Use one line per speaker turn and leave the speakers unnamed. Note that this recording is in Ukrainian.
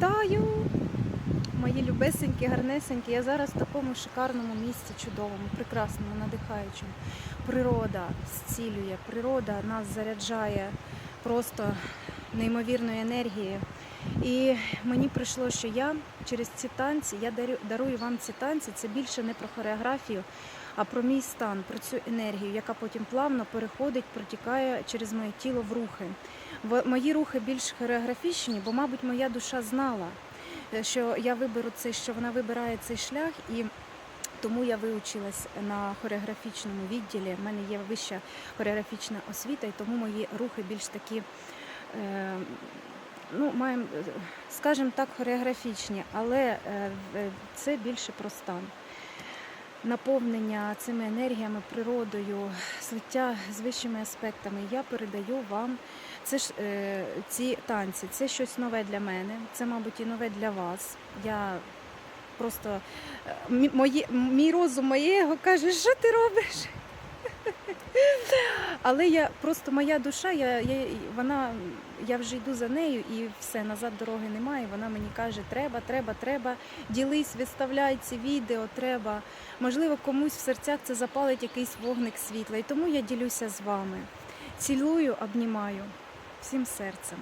Вітаю! Мої любесенькі, гарнесенькі. Я зараз в такому шикарному місці, чудовому, прекрасному, надихаючому. Природа зцілює, природа нас заряджає просто неймовірною енергією. І мені прийшло, що я через ці танці, я дарую вам ці танці, це більше не про хореографію, а про мій стан, про цю енергію, яка потім плавно переходить, протікає через моє тіло в рухи. Мої рухи більш хореографічні, бо, мабуть, моя душа знала, е, що я виберу цей, що вона вибирає цей шлях, і тому я виучилась на хореографічному відділі. У мене є вища хореографічна освіта, і тому мої рухи більш такі. Е, Ну, маємо, е, скажімо так, хореографічні, але е, це більше про стан. Наповнення цими енергіями, природою, злиття з вищими аспектами. Я передаю вам це ж е, ці танці. Це щось нове для мене. Це, мабуть, і нове для вас. Я просто е, мої, мій розум, моє каже, що ти робиш? Але я просто моя душа, я, я, вона, я вже йду за нею і все, назад дороги немає. Вона мені каже, треба, треба, треба, ділись, виставляй ці відео, треба. Можливо, комусь в серцях це запалить якийсь вогник світла. І тому я ділюся з вами. Цілую, обнімаю всім серцем.